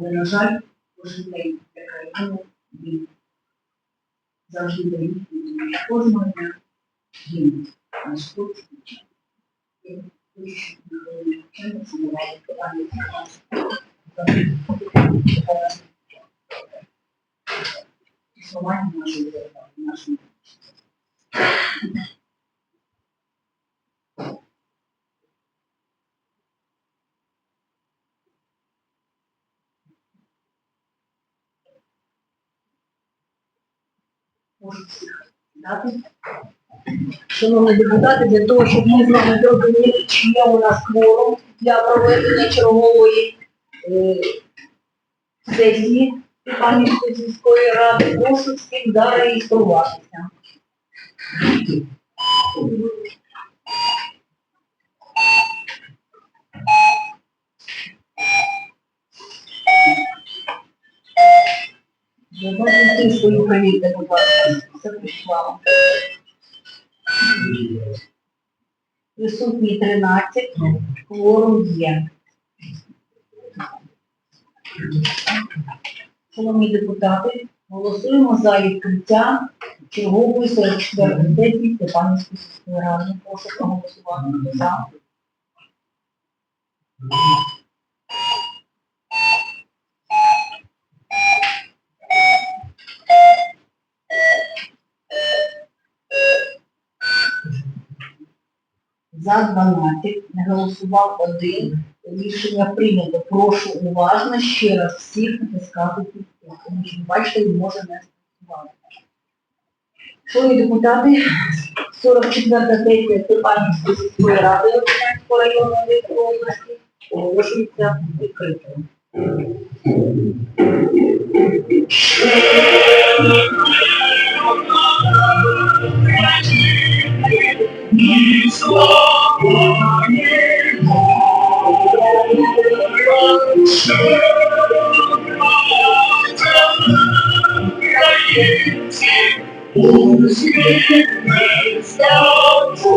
Але, на жаль, кожен день країни він завжди дає кожного дня гинуть наш хлопці. І дуже, щоб ми були питання про нас. Існування нашої держави, нашої Шановні депутати, для того, щоб ми з вами зрозуміли, чи є у нас кворум для проведення чергової е, сесії Степанівської сільської ради, прошу всіх зареєструватися. Присутні 13, кворум є. Шановні депутати, голосуємо за відкриття чергової 44 сесії Степанівської сільської ради. Прошу проголосувати за. За 12, не голосував один. Рішення прийнято. Прошу уважно ще раз всіх натискати підпис, тому що бачите, він може не спрацювати. Шановні депутати, 44 сесія Степанівської сільської ради Луганського району Одеської області оголошується відкритою і слава українці, у світле статуя,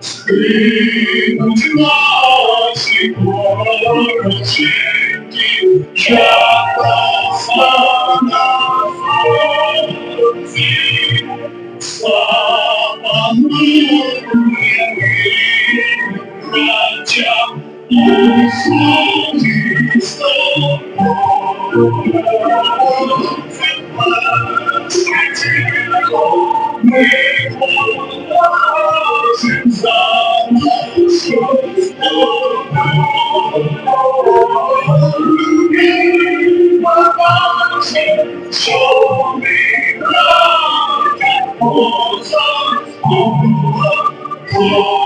скинуть наші ворожі дівчата славна. слава братьям Иисус Христос. Мы положим за нашу страну. Мы положим, что мы Всіх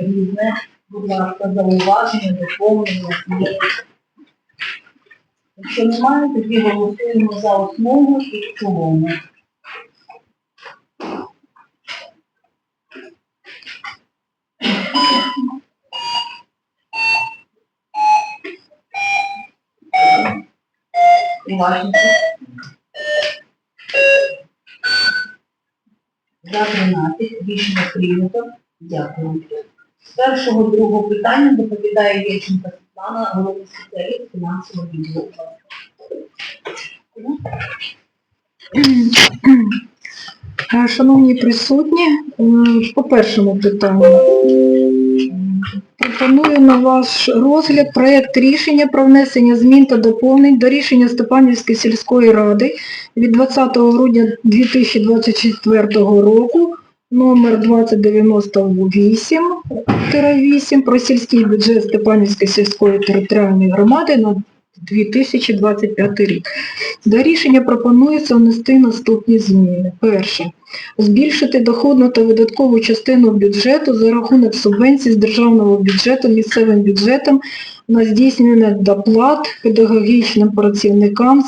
різне. Будь ласка, зауваження, доповнення. Якщо немає, тоді голосуємо за основу і в цілому. Уважніше. За 13 рішення прийнято. Дякую. З першого другого питання доповідає Єченка Світлана, головний спеціаліст фінансового відділу. Е, Шановні присутні, по першому питанню. Пропоную на ваш розгляд проєкт рішення про внесення змін та доповнень до рішення Степанівської сільської ради від 20 грудня 2024 року номер 2098-8 про сільський бюджет Степанівської сільської територіальної громади на 2025 рік. До рішення пропонується внести наступні зміни. Перше. Збільшити доходну та видаткову частину бюджету за рахунок субвенцій з державного бюджету місцевим бюджетом на здійснення доплат педагогічним працівникам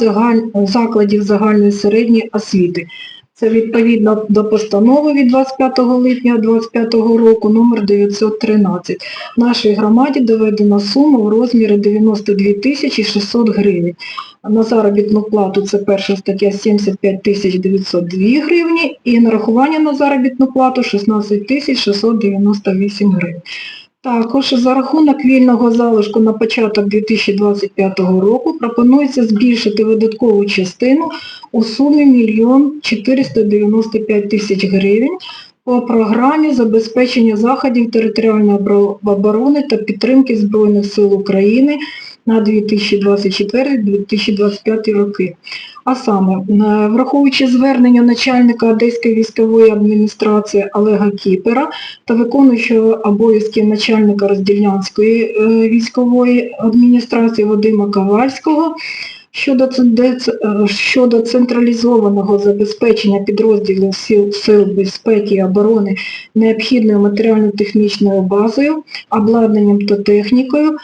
закладів загальної середньої освіти. Це відповідно до постанови від 25 липня 2025 року номер 913. Нашій громаді доведена сума в розмірі 92 тисячі 600 гривень. На заробітну плату це перша стаття 75 тисяч 902 гривні і нарахування на заробітну плату 16 тисяч 698 гривень. Також за рахунок вільного залишку на початок 2025 року пропонується збільшити видаткову частину у сумі 1 495 тисяч гривень по програмі забезпечення заходів територіальної оборони та підтримки Збройних сил України на 2024-2025 роки. А саме, е, враховуючи звернення начальника Одеської військової адміністрації Олега Кіпера та виконуючого обов'язки начальника Роздільнянської е, військової адміністрації Вадима Ковальського щодо, е, щодо централізованого забезпечення підрозділів сил, сил безпеки і оборони необхідною матеріально-технічною базою, обладнанням та технікою, е,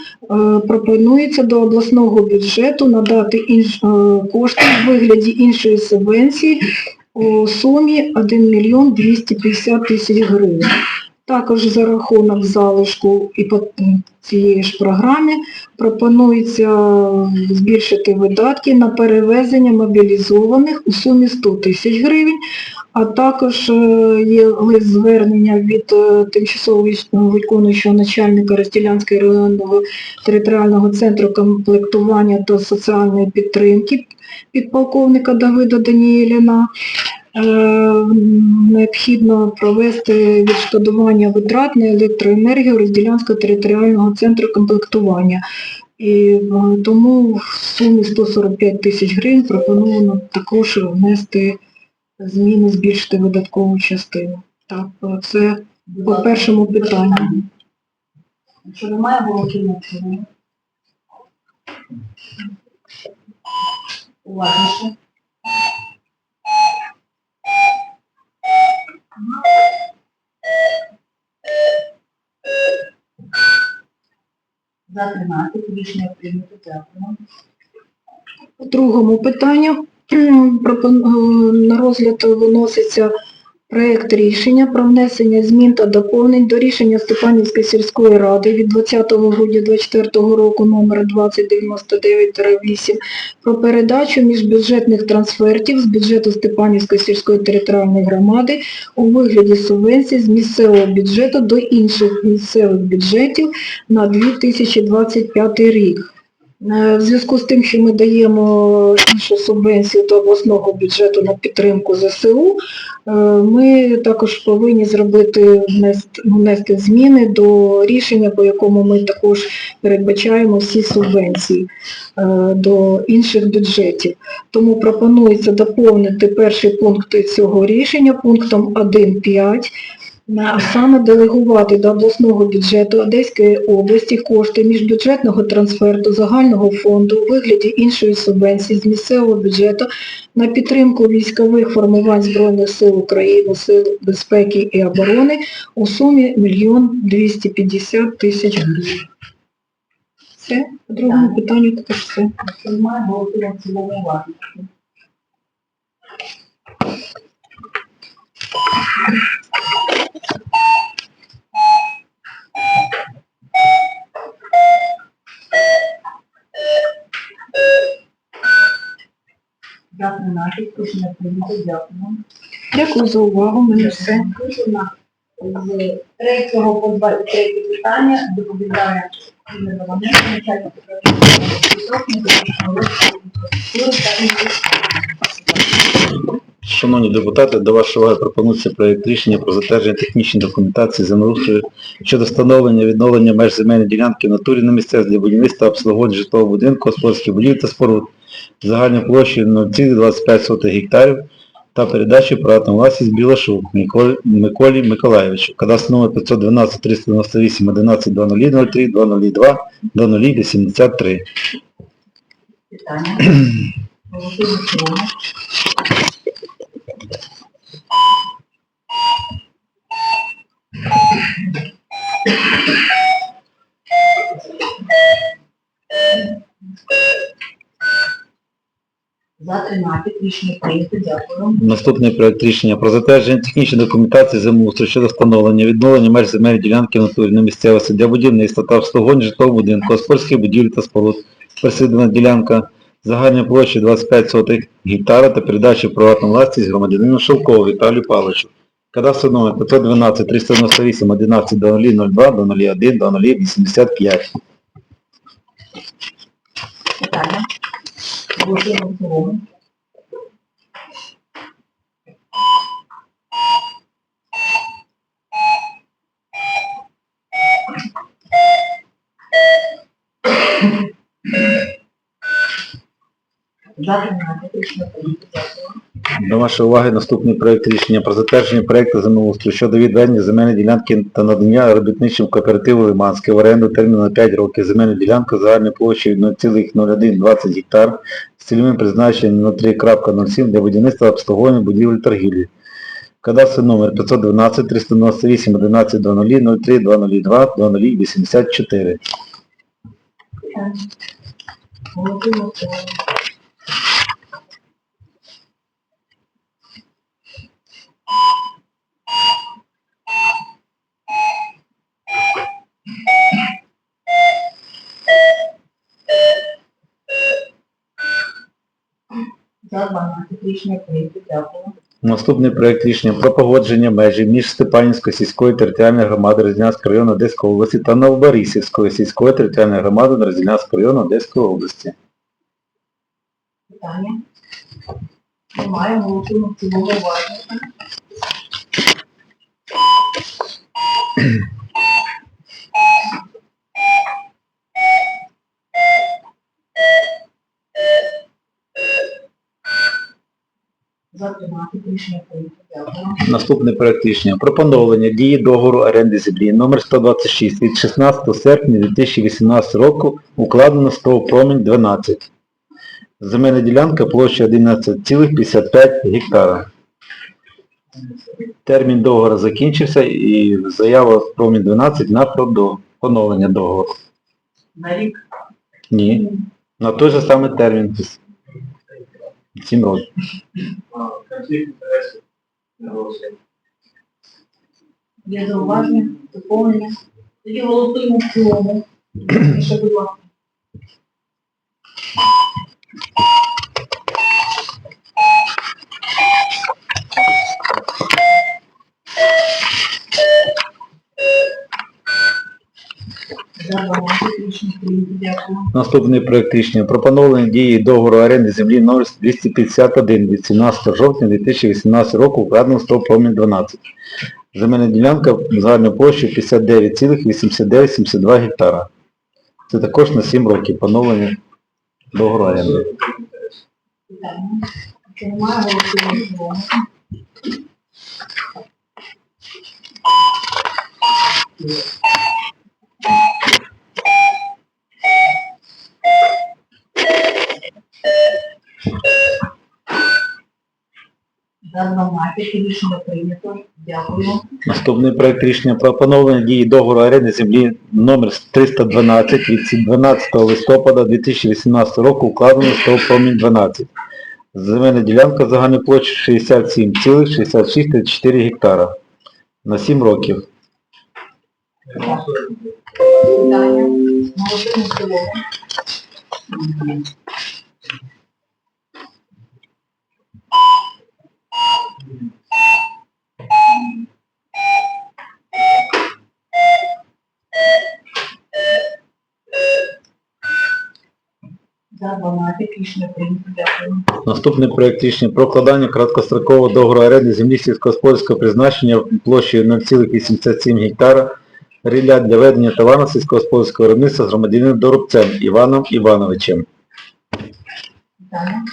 пропонується до обласного бюджету надати інш, е, кошти в вигляді іншої субвенції у сумі 1 мільйон 250 тисяч гривень. Також за рахунок залишку і по цієї ж програмі пропонується збільшити видатки на перевезення мобілізованих у сумі 100 тисяч гривень, а також е, є лист звернення від е, тимчасово виконуючого начальника Розділянського районного територіального центру комплектування та соціальної підтримки підполковника Давида Даніеліна. Е, Необхідно провести відшкодування витрат на електроенергію Розділянського територіального центру комплектування. І е, тому в сумі 145 тисяч гривень пропоновано також внести зміни, збільшити видаткову частину. Так, це по першому питанню. Якщо немає голосів на. Уважніше. За 13 рішення прийнято. Дякую. По другому питанню е, на розгляд виноситься проект рішення про внесення змін та доповнень до рішення Степанівської сільської ради від 20 грудня 2024 року номер 2099-8 про передачу міжбюджетних трансфертів з бюджету Степанівської сільської територіальної громади у вигляді субвенцій з місцевого бюджету до інших місцевих бюджетів на 2025 рік. Е, В зв'язку з тим, що ми даємо іншу субвенцію до обласного бюджету на підтримку ЗСУ, е, ми також повинні зробити внести, зміни до рішення, по якому ми також передбачаємо всі субвенції е, до інших бюджетів. Тому пропонується доповнити перший пункт цього рішення пунктом 1.5 а саме делегувати до обласного бюджету Одеської області кошти міжбюджетного трансферту загального фонду у вигляді іншої субвенції з місцевого бюджету на підтримку військових формувань Збройних сил України, Сил безпеки і оборони у сумі 1 250 тисяч гривень. Все, по другому питанню також все. Якщо немає голосів на цілому уважніше. Дякую. Дякую. Дякую за увагу, у мене все. З третього по 23 питання доповідає начальник. Шановні депутати, до вашої уваги пропонується проєкт рішення про затвердження технічної документації землеустрою щодо встановлення відновлення меж земельної ділянки в натурі на місцях для будівництва обслуговування житлового будинку, господарських будівель та споруд загальна площа 0,25 гектарів та передачі приватної власті з Миколі, Миколі Миколаєвичу. Кадастр 512 398 11 0003 002 0083. Питання. Голосуємо в Рішення прийнято. Дякую. Наступний проект рішення про затвердження технічної документації землеустрою щодо встановлення, відновлення меж земельної ділянки натурі на місцевості для будівництва та обслуговування житлового будинку, господарських будівель та споруд, присадибна ділянка, загальна площа 25 сотих гектара та передачі в приватну власність громадянину Шовкову Віталію Павловичу. Кадастр номер 512 398 11 0002 01 0085. Питання. Голосуємо в цілому. За 13 рішення. До вашої уваги наступний проект рішення про затвердження проекту землеустрою щодо відведення земельної ділянки та надання робітничим кооперативу Лиманське в оренду терміну на 5 років земельну ділянку загальною площею 0,0120 гектар з цільовим призначенням на 3.07 для будівництва обслуговування будівель торгівлі. Кадастр номер 512 398 11 00 03 202 0084. Питання. Голосуємо в цілому. За 12 рішення прийнято. Дякую. Наступний проект рішення про погодження межі між Степанівською сільською територіальною громадою Розділянського району Одеської області та Новоборисівською сільською територіальною громадою Розділянського району Одеської області. Питання? Немає, голосуємо в цілому уважно. За 13 рішення Наступний проект рішення про поновлення дії договору оренди землі номер 126 від 16 серпня 2018 року укладено з ТОВ Промінь 12. Земельна ділянка площа 11,55 гектара. Термін договору закінчився і заява Промінь 12 на поновлення договору. На рік. Ні. На той же самий термін. 7 років. Конфликт интересов. Не голосуємо. Є зауваження, доповнення. Тоді голосуємо в. За 12 рішення прийнято. Дякую. Наступний проект рішення про поновлення дії договору оренди землі номер 251 від 17 жовтня 2018 року укладено 100 промінь 12. Земельна ділянка загальною площею 59,8972 гектара. Це також на 7 років поновлення договору оренди. Якщо немає, голосуємо в цілому. За 12 рішення прийнято. Дякую. Наступний проект рішення про поновлення дії договору оренди землі номер 312 від 12 листопада 2018 року укладено 100 промінь 12. Земельна ділянка загальної площі 67,6634 гектара. На 7 років. Питання. Цілому. За 12 рішення прийнято. Наступний проект рішення про укладання короткострокового договору оренди землі сільськогосподарського призначення площею 0,87 гектара рілля для ведення товарно сільськогосподарського виробництва з громадянином Доробцем Іваном Івановичем. Питання.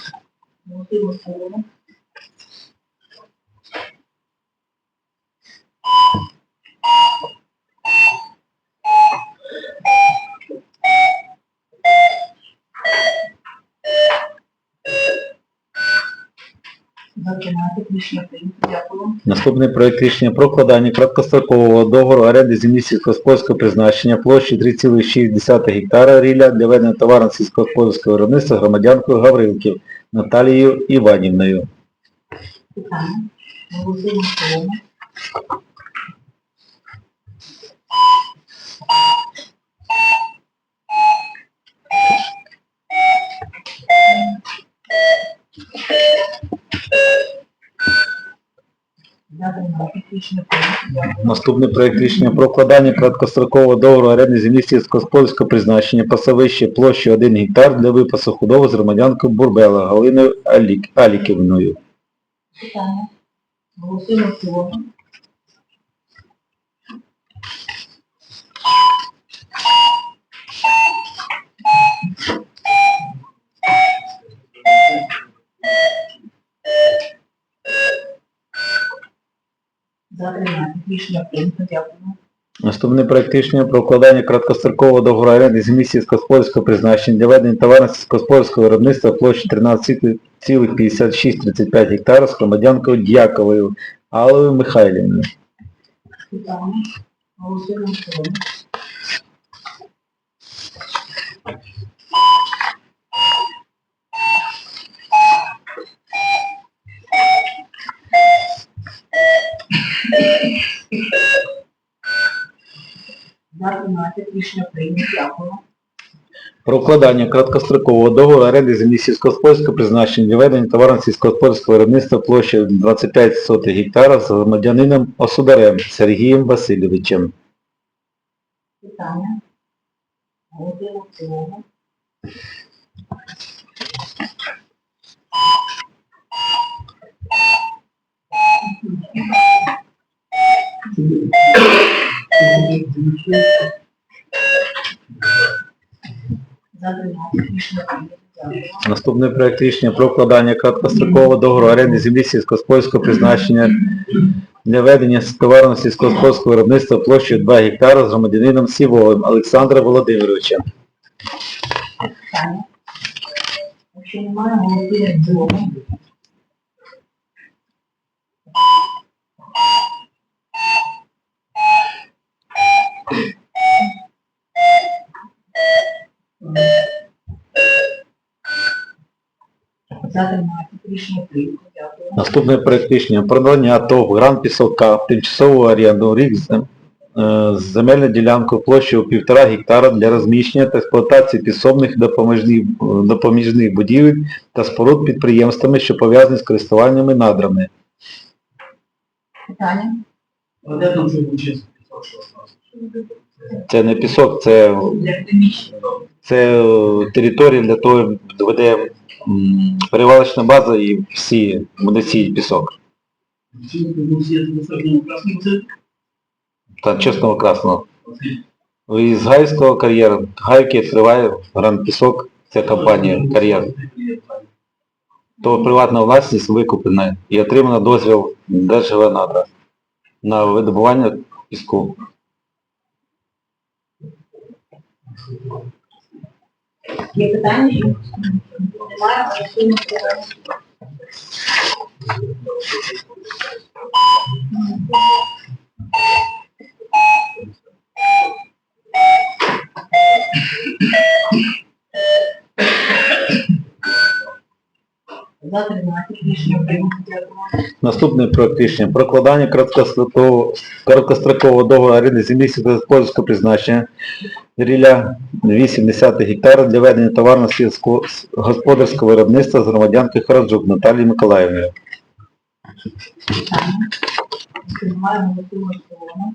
Голосуємо в цілому. За 13 рішення прийнято. Дякую. Наступний проект рішення про краткострокового договору оренди землі сільськогосподарського призначення площі 3,6 гектара рілля для ведення товарно сільськогосподарського виробництва громадянкою Гаврилків Наталією Іванівною. Питання. Голосуємо в цілому. Дякую. Рішення прийнято. Дякую. Наступний проект рішення про укладання краткострокового договору оренди землі сільськогосподарського призначення пасовище площі 1 гектар для випасу худоби з громадянкою Бурбела Галиною Алік... Аліківною. Голосуємо в цілому. За 13. Рішення прийнято. Дякую. Наступний проект рішення про укладання краткострокового договору оренди землі сільськогосподарського призначення для ведення товарно сільськогосподарського виробництва площі 13,5635 гектарів з громадянкою Дяковою Аллою Михайлівною. Голосуємо в цілому. За 13. Рішення прийнято. Дякую. Про укладання краткострокового договору оренди землі сільськогосподарського призначення для ведення товарно сільськогосподарського виробництва площею 25 сотих гектара з громадянином Осударем Сергієм Васильовичем. Питання. Голосуємо в. За 13. Рішення прийнято. Дякую. Наступний проект рішення про укладання краткострокового договору оренди землі сільськогосподарського призначення для ведення товарно сільськогосподарського виробництва площею 2 гектара з громадянином Сівовим Олександром Володимировичем. Питання. Якщо немає, голосуємо. За 13. Рішення прийнято. Дякую. Наступний проект рішення про ТОВ Гран Пісока в тимчасову оренду рік зем- е, земельну ділянку площею 1,5 гектара для розміщення та експлуатації підсобних допоміжних, допоміжних будівель та споруд підприємствами, що пов'язані з користуваннями надрами. Питання. Де там? Це не пісок, це, це е, територія для того, де веде перевалочна база і всі буде сіяти пісок. Та чесного красного. Із Гайського кар'єру. Гайки відкриває Гранд Пісок, ця компанія кар'єр. То приватна власність викуплена і отримано дозвіл Держгеонадра на видобування піску. Є питання? Немає, голосуємо в цілому. За 13 рішення прийнято. Дякую. Наступний проект рішення. Прокладання короткострокового договору оренди землі сільськогосподарського призначення ріля 80 гектарів для ведення товарно сільськогосподарського виробництва з громадянкою Хараджук Наталією Миколаївною. Голосуємо в.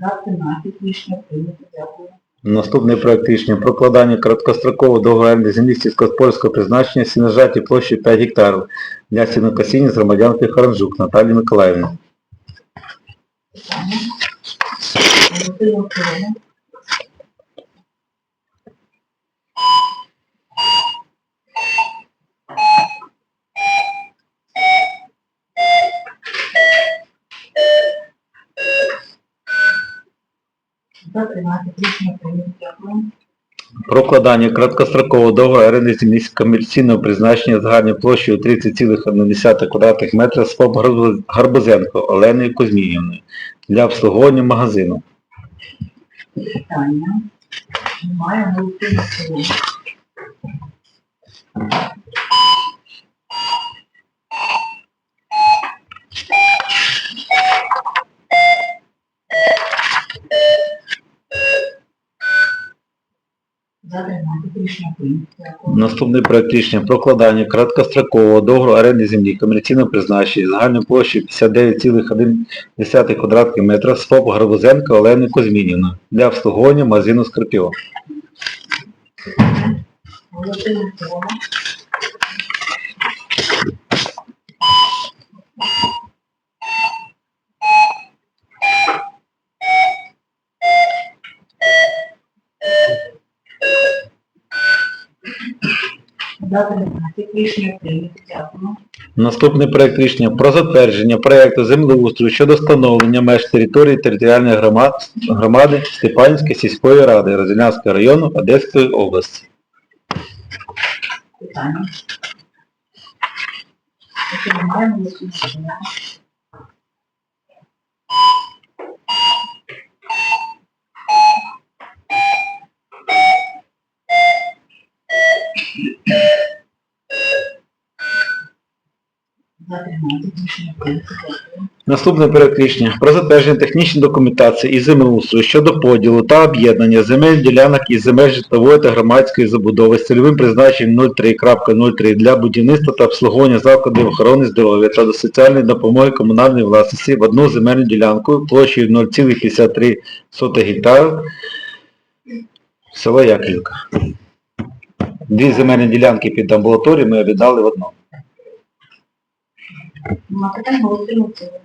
За 13 рішення. Наступний проект рішення про прокладання короткострокового договору землі сільськогосподарського призначення сінежаті площі 5 гектарів для сінокосіння з громадянки Харанжук Наталією Миколаївною. Питання. За 13 рішення прийнято. Дякую. Про краткострокового договору оренди землі комерційного призначення загальною площею 30,1 квадратних метра з ФОП Гарбузенко Оленою Кузьмінівною для обслуговування магазину. Питання. Немає в цілому. За 13 рішення прийнято. Дякую. Наступний проект рішення прокладання краткострокового договору оренди землі комерційного призначення загальною площею 59,1 квадратних метра з ФОП Гарбузенко Олени Кузьмінівною для обслуговування магазину Скорпіон. За 13 рішення прийнято. Дякую. Наступний проект рішення про затвердження проекту землеустрою щодо встановлення меж території територіальної громади Степанської сільської ради Розілянського району Одеської області. Питання немає, голосуємо в цілому. За 13 рішення прийнято. Дякую. Наступний проект про затвердження технічної документації і землеустрою щодо поділу та об'єднання земель ділянок із земель житлової та громадської забудови з цільовим призначенням 03.03 для будівництва та обслуговування закладів охорони здоров'я та до соціальної допомоги комунальної власності в одну земельну ділянку площею 0,53 гектарів село Яківка. Дві земельні ділянки під амбулаторію ми об'єднали в одну. Нема питань, голосуємо в цілому.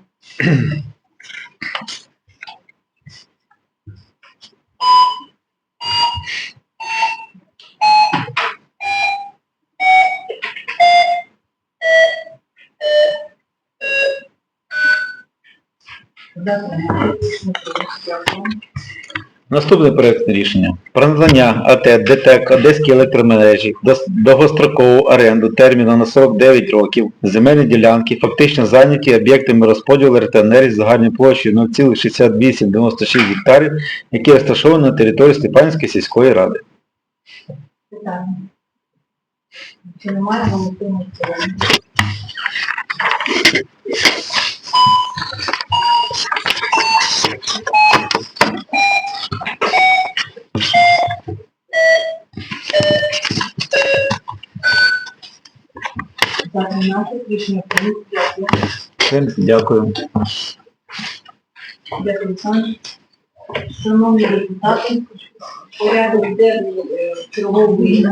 За 13 рішення прийнято. Дякую. Наступне проєктне рішення. Про надання АТ ДТЕК Одеській електромережі довгострокову оренду терміну на 49 років земельні ділянки фактично зайняті об'єктами розподілу електроенергії з загальною площею 0,6896 гектарів, які розташовані на території Степанської сільської ради. Питання. Чи немає вам За-12 Рішення прийнято. Дякую. Дякую, Олександр. Шановні депутати, порядок денний е, черговий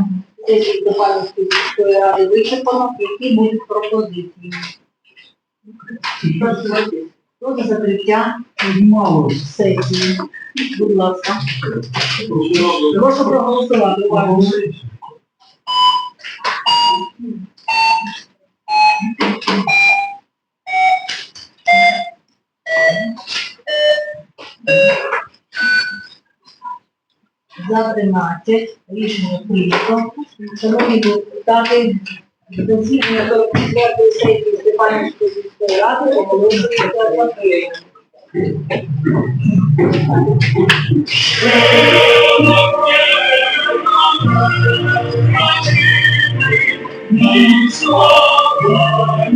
ради вичерпано, які будуть пропозиції. Хто за закриття сесії? Будь ласка. Прошу проголосувати. Уважно. За 13 рішення прийнято. Шановні депутати, засідання 44 сесії Степанівської сільської ради оголошується закритим. Yeah.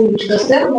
Чи мали питання? Да? Це дасте